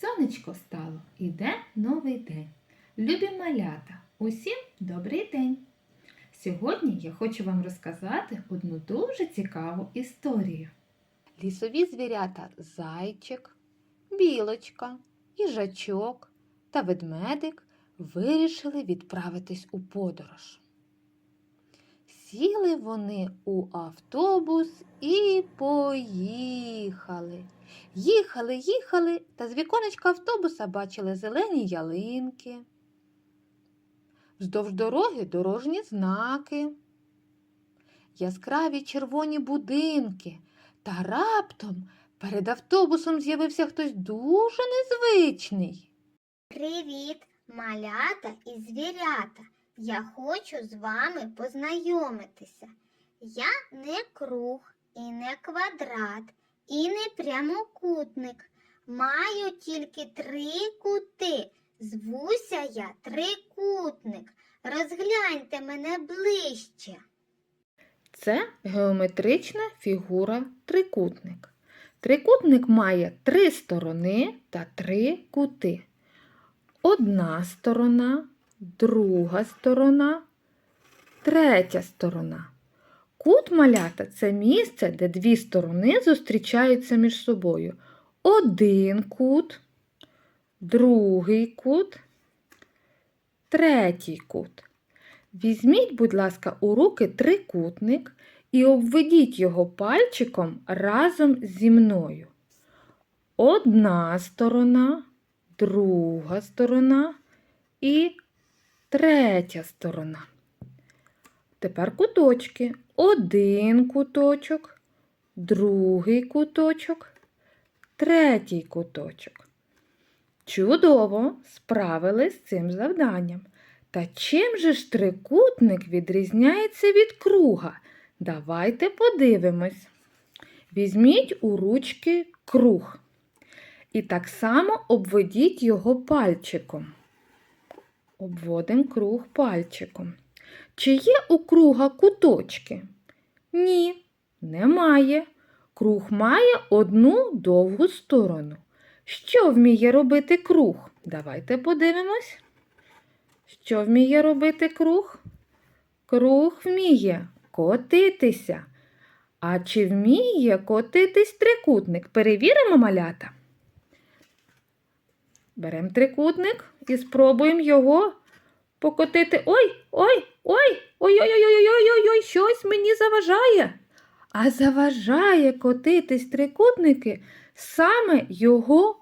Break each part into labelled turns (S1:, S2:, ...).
S1: Сонечко стало, іде новий день. Любі малята, усім добрий день! Сьогодні я хочу вам розказати одну дуже цікаву історію.
S2: Лісові звірята зайчик, білочка, їжачок та ведмедик вирішили відправитись у подорож. Сіли вони у автобус і поїхали. Їхали, їхали, та з віконечка автобуса бачили зелені ялинки. Вздовж дороги дорожні знаки, яскраві червоні будинки. Та раптом перед автобусом з'явився хтось дуже незвичний.
S3: Привіт, малята і звірята. Я хочу з вами познайомитися. Я не круг і не квадрат, і не прямокутник. Маю тільки три кути. Звуся я трикутник. Розгляньте мене ближче.
S2: Це геометрична фігура трикутник. Трикутник має три сторони та три кути. Одна сторона, друга сторона, третя сторона. Кут малята це місце, де дві сторони зустрічаються між собою. Один кут, другий кут, третій кут. Візьміть, будь ласка, у руки трикутник і обведіть його пальчиком разом зі мною. Одна сторона, друга сторона і третя сторона. Тепер куточки. Один куточок, другий куточок, третій куточок. Чудово справились з цим завданням. Та чим же ж трикутник відрізняється від круга? Давайте подивимось. Візьміть у ручки круг і так само обведіть його пальчиком. Обводимо круг пальчиком. Чи є у круга куточки? Ні, немає. Круг має одну довгу сторону. Що вміє робити круг? Давайте подивимось. Що вміє робити круг? Круг вміє котитися. А чи вміє котитись трикутник? Перевіримо малята. Беремо трикутник і спробуємо його покотити. Ой, ой, Ой, ой-ой-ой-ой-ой-ой, щось мені заважає. А заважає котитись трикутники саме його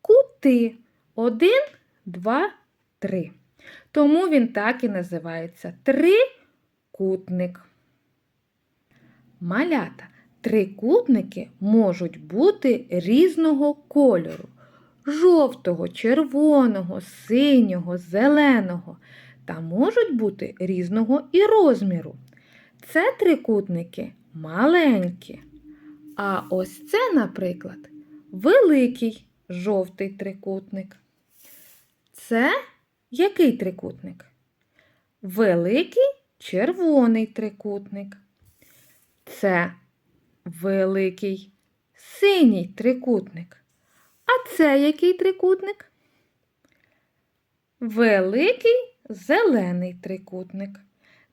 S2: кути. Один, два, три. Тому він так і називається трикутник. Малята. Трикутники можуть бути різного кольору жовтого, червоного, синього, зеленого та можуть бути різного і розміру. Це трикутники маленькі. А ось це, наприклад, великий жовтий трикутник. Це який трикутник? Великий червоний трикутник. Це великий синій трикутник. А це який трикутник? Великий зелений трикутник.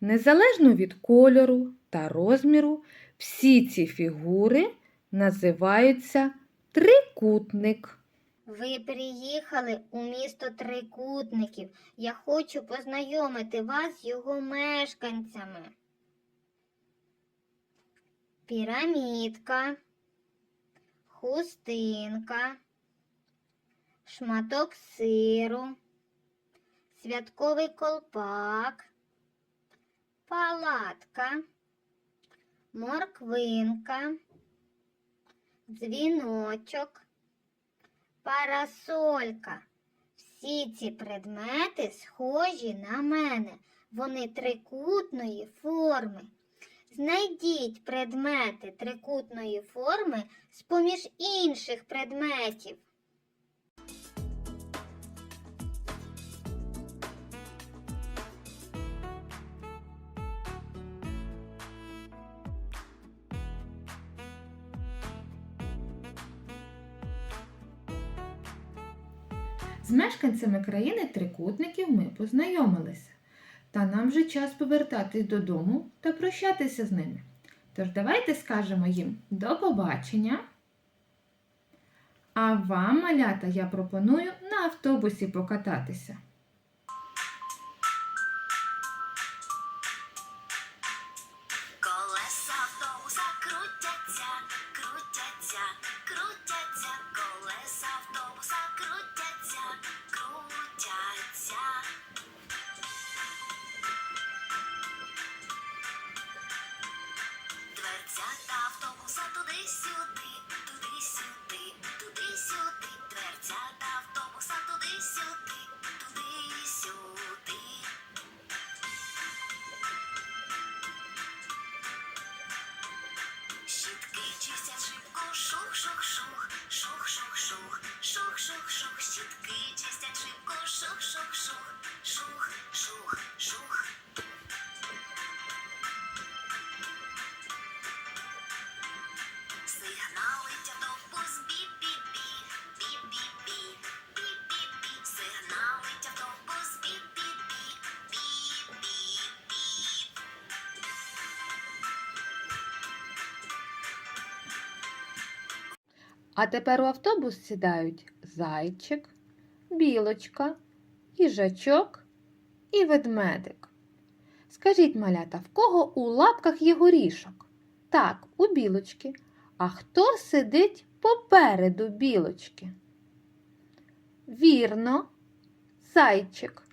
S2: Незалежно від кольору та розміру, всі ці фігури називаються трикутник.
S3: Ви приїхали у місто трикутників. Я хочу познайомити вас з його мешканцями. Пірамідка, хустинка, шматок сиру, святковий колпак, палатка, морквинка, дзвіночок, парасолька. Всі ці предмети схожі на мене. Вони трикутної форми. Знайдіть предмети трикутної форми з-поміж інших предметів.
S1: З мешканцями країни трикутників ми познайомилися. Та нам вже час повертатись додому та прощатися з ними. Тож давайте скажемо їм до побачення. А вам, малята, я пропоную на автобусі покататися.
S2: А тепер у автобус сідають зайчик, білочка, їжачок і ведмедик. Скажіть, малята, в кого у лапках є горішок? Так, у білочки. А хто сидить попереду білочки? Вірно, зайчик.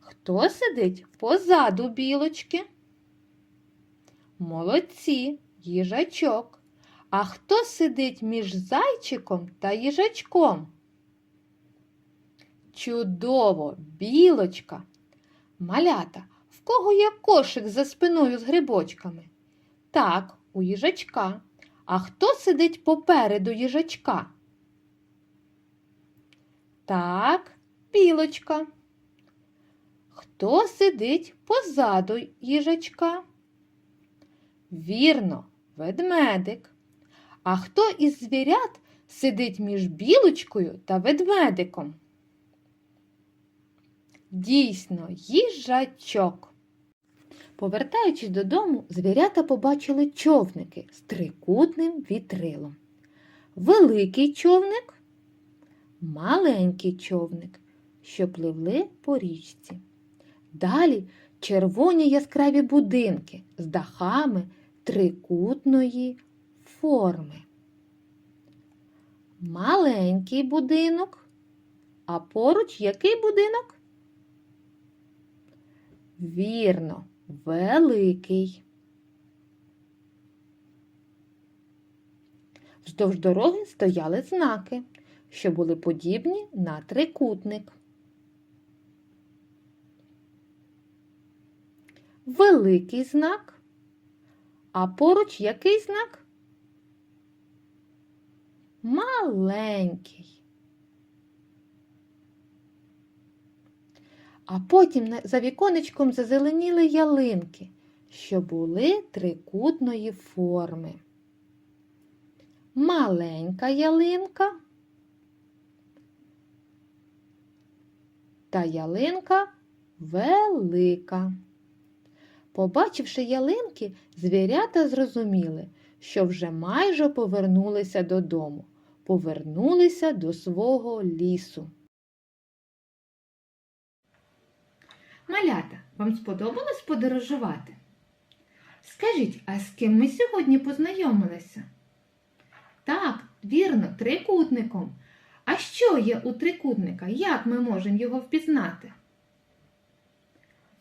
S2: Хто сидить позаду білочки? Молодці, їжачок. А хто сидить між зайчиком та їжачком? Чудово, білочка. Малята, в кого є кошик за спиною з грибочками? Так, у їжачка. А хто сидить попереду їжачка? Так, білочка. Хто сидить позаду їжачка? Вірно, ведмедик. А хто із звірят сидить між білочкою та ведмедиком? Дійсно, їжачок. Повертаючись додому, звірята побачили човники з трикутним вітрилом. Великий човник, маленький човник, що пливли по річці. Далі червоні яскраві будинки з дахами трикутної форми. Маленький будинок. А поруч який будинок? Вірно, великий. Вздовж дороги стояли знаки, що були подібні на трикутник. Великий знак. А поруч який знак? Маленький. А потім за віконечком зазеленіли ялинки, що були трикутної форми. Маленька ялинка та ялинка велика. Побачивши ялинки, звірята зрозуміли, що вже майже повернулися додому, повернулися до свого лісу.
S1: Малята, вам сподобалось подорожувати? Скажіть, а з ким ми сьогодні познайомилися? Так, вірно, трикутником. А що є у трикутника? Як ми можемо його впізнати?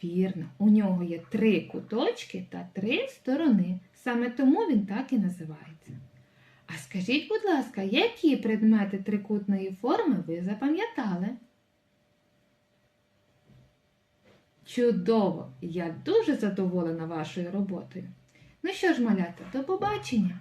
S1: Вірно, у нього є три куточки та три сторони. Саме тому він так і називається. А скажіть, будь ласка, які предмети трикутної форми ви запам'ятали? Чудово! Я дуже задоволена вашою роботою. Ну що ж, малята, до побачення!